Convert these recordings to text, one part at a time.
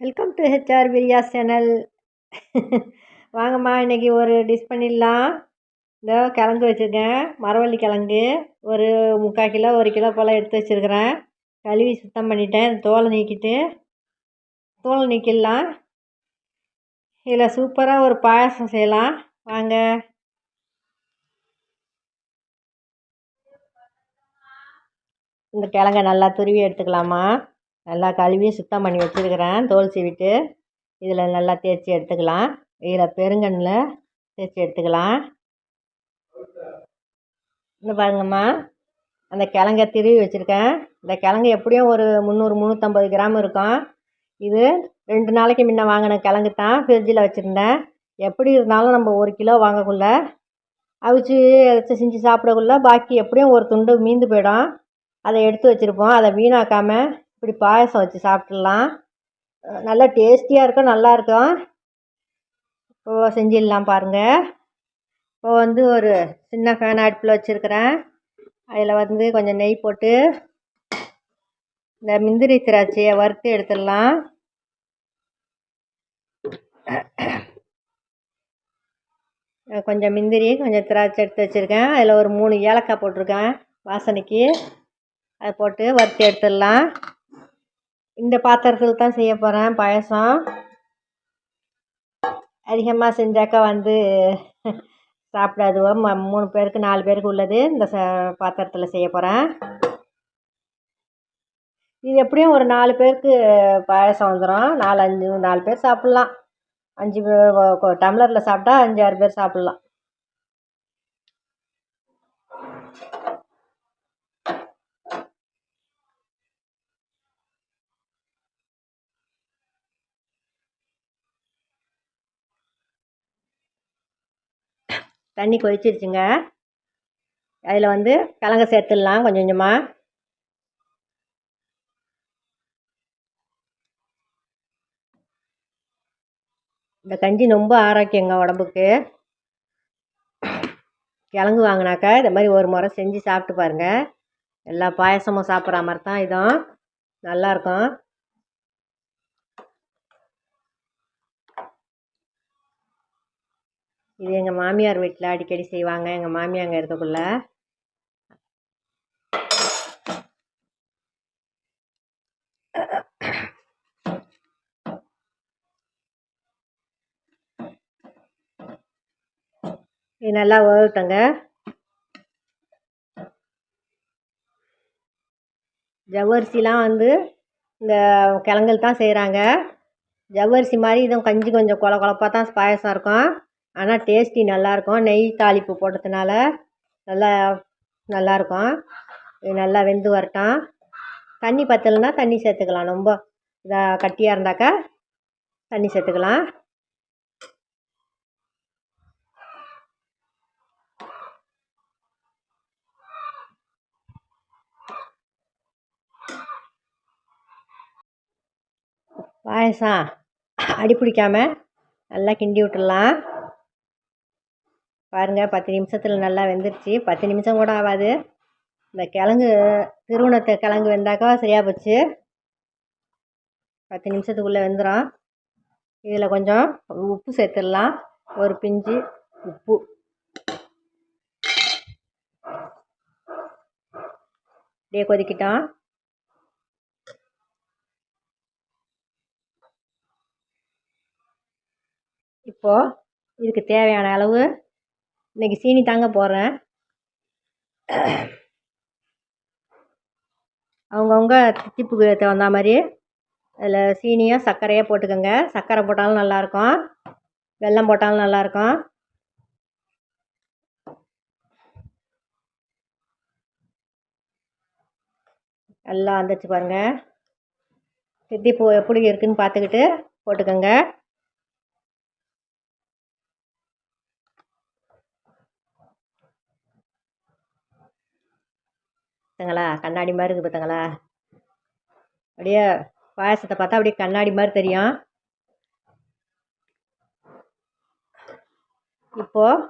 Welcome to HR Priya channel வாங்கம்மா இன்றைக்கி ஒரு டிஷ் பண்ணிடலாம். இதோ கிழங்கு வச்சுருக்கேன். மரவள்ளி கிழங்கு. ஒரு முக்கால் கிலோ ஒரு கிலோ போல் எடுத்து வச்சுருக்கிறேன். கழுவி சுத்தம் பண்ணிட்டேன். தோலை நீக்கிட்டு தோலை நீக்கிடலாம். இதில் சூப்பராக ஒரு பாயசம் செய்யலாம். வாங்க. இந்த கிழங்கை நல்லா துருவி எடுத்துக்கலாமா? நல்லா கழுவி சுத்தம் பண்ணி வச்சுருக்கிறேன். தோல் சீவிட்டு இதில் நல்லா தேய்ச்சி எடுத்துக்கலாம். இதில் பெருங்கண்ணில் தேய்ச்சி எடுத்துக்கலாம். இந்த பாருங்கம்மா. அந்த கிழங்க திருவி வச்சுருக்கேன். இந்த கிழங்கு எப்படியும் ஒரு முந்நூறு முந்நூற்றம்பது கிராம் இருக்கும். இது ரெண்டு நாளைக்கு முன்ன வாங்கின கிழங்கு தான் ஃப்ரிட்ஜில் வச்சுருந்தேன். எப்படி இருந்தாலும் நம்ம ஒரு கிலோ வாங்கக்குள்ள அவிச்சு ஏதாச்சும் செஞ்சு சாப்பிடக்குள்ள பாக்கி எப்படியும் ஒரு துண்டு மீந்து போயிடும். அதை எடுத்து வச்சுருப்போம். அதை வீணாக்காமல் இப்படி பாயசம் வச்சு சாப்பிட்றலாம் நல்லா டேஸ்டியாக இருக்கும் நல்லாயிருக்கும் இப்போ செஞ்சிடலாம் பாருங்கள் இப்போ வந்து ஒரு சின்ன ஃபேன் அடுப்பில் வச்சுருக்கிறேன். அதில் வந்து கொஞ்சம் நெய் போட்டு இந்த முந்திரி திராட்சையை வறுத்து எடுத்துடலாம். கொஞ்சம் முந்திரி கொஞ்சம் திராட்சை எடுத்து வச்சுருக்கேன். அதில் ஒரு மூணு ஏலக்காய் போட்டிருக்கேன் வாசனைக்கு. அதை போட்டு வறுத்து எடுத்துடலாம். இந்த பாத்திரத்தில் தான் செய்ய போகிறேன் பாயசம். அதிகமாக செஞ்சாக்கா வந்து சாப்பிடாதுவோ ம மூணு பேருக்கு நாலு பேருக்கு உள்ளது இந்த ச பாத்திரத்தில் செய்ய போகிறேன் இது எப்படியும் ஒரு நாலு பேருக்கு பாயசம் வந்துடும் நாலு அஞ்சு நாலு பேர் சாப்பிட்லாம். அஞ்சு டம்ளரில் சாப்பிட்டா அஞ்சு ஆறு பேர் சாப்பிட்லாம். தண்ணி கொதிச்சிருச்சுங்க. அதில் வந்து கிழங்க சேர்த்துடலாம் கொஞ்சம் கொஞ்சமாக இந்த கஞ்சி ரொம்ப ஆரோக்கியங்க உடம்புக்கு. கிழங்கு வாங்கினாக்கா இந்த மாதிரி ஒரு முறை செஞ்சு சாப்பிட்டு பாருங்கள் எல்லா பாயசமும் சாப்பிட்ற மாதிரி தான் இதுவும் நல்லாயிருக்கும் இது எங்கள் மாமியார் வீட்டில் அடிக்கடி செய்வாங்க. எங்கள் மாமியாங்க இருக்கக்குள்ள இது நல்லா வேகட்டுங்க ஜவ்வரிசிலாம் வந்து இந்த கிழங்குல தான் செய்கிறாங்க ஜவ்வரிசி மாதிரி இதுவும் கஞ்சி கொஞ்சம் கொல கொழப்பாக தான் பாயசம் இருக்கும். ஆனால் டேஸ்ட்டி நல்லாயிருக்கும் நெய் தாளிப்பு போட்டதுனால நல்லா நல்லாயிருக்கும் இது நல்லா வெந்து வரட்டும். தண்ணி பத்தலைன்னா தண்ணி சேர்த்துக்கலாம். ரொம்ப இதாக கட்டியாக இருந்தாக்கா தண்ணி சேர்த்துக்கலாம். பாயசம் அடி பிடிக்காமல் நல்லா கிண்டி விட்டுடலாம். பாருங்கள் பத்து நிமிஷத்தில் நல்லா வெந்துருச்சு. பத்து நிமிஷம் கூட ஆகாது. இந்த கிழங்கு திருவணத்தை கிழங்கு வெந்தாக்கா சரியாக போச்சு. பத்து நிமிஷத்துக்குள்ளே வெந்துடும் இதில் கொஞ்சம் உப்பு சேர்த்துடலாம். ஒரு பிஞ்சு உப்பு. அப்படியே கொதிக்கிட்டோம். இப்போது இதுக்கு தேவையான அளவு இன்றைக்கி சீனி தாங்க போடுறேன் அவங்கவுங்க தித்திப்புக்கு தகுந்த மாதிரி அதில் சீனியோ சர்க்கரையோ போட்டுக்கோங்க. சர்க்கரை போட்டாலும் நல்லாயிருக்கும். வெல்லம் போட்டாலும் நல்லாயிருக்கும். நல்லா வந்துச்சு பாருங்கள் தித்திப்பு எப்படி இருக்குதுன்னு பார்த்துக்கிட்டு போட்டுக்கோங்க. பார்த்தங்களா கண்ணாடி மாதிரி இருக்குது பார்த்தங்களா அப்படியே பாயசத்தை பார்த்தா அப்படியே கண்ணாடி மாதிரி தெரியும். இப்போது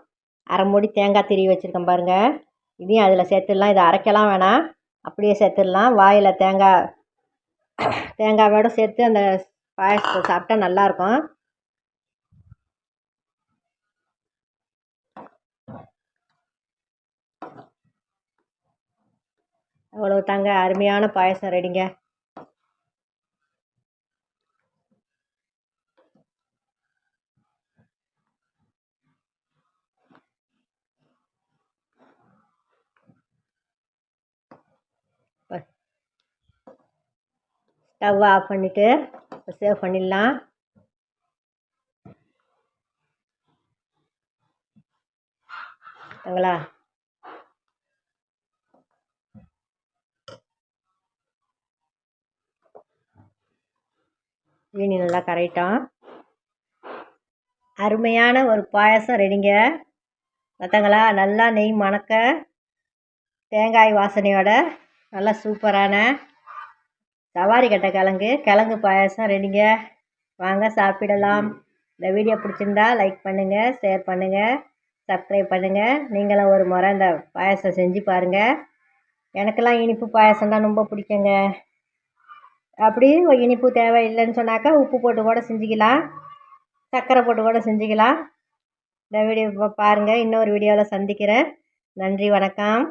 அரை மூடி தேங்காய் திருவி வச்சுருக்கேன் பாருங்கள் இதையும் அதில் சேர்த்துடலாம். இதை அரைக்கலாம் வேணாம். அப்படியே சேர்த்துடலாம். வாயில் தேங்காய் தேங்காயோடு சேர்த்து அந்த பாயசத்தை சாப்பிட்டா நல்லாயிருக்கும் தாங்க அருமையான பாயசம் ரெடிங்க. ஸ்டவ் ஆஃப் பண்ணிவிட்டு சேவ் பண்ணிடலாம். ங்களா ஜீனி நல்லா கரையிட்டோம். அருமையான ஒரு பாயசம் ரெடிங்க. பார்த்தங்களா நல்லா நெய் மணக்க தேங்காய் வாசனையோட நல்லா சூப்பரான சவாரி கட்ட கிழங்கு கிழங்கு பாயாசம் ரெடிங்க. வாங்க சாப்பிடலாம். இந்த வீடியோ பிடிச்சிருந்தா லைக் பண்ணுங்கள் ஷேர் பண்ணுங்கள் சப்ஸ்கிரைப் பண்ணுங்கள் நீங்களும் ஒரு முறை இந்த பாயாசம் செஞ்சு பாருங்கள் எனக்கெல்லாம் இனிப்பு பாயாசம் தான் ரொம்ப பிடிக்குங்க. அப்படி இனிப்பு தேவை இல்லைன்னு சொன்னாக்கா உப்பு போட்டு கூட செஞ்சுக்கலாம். சர்க்கரை போட்டு கூட செஞ்சுக்கலாம். இந்த வீடியோ பாருங்கள் இன்னொரு வீடியோவில் சந்திக்கிறேன். நன்றி வணக்கம்.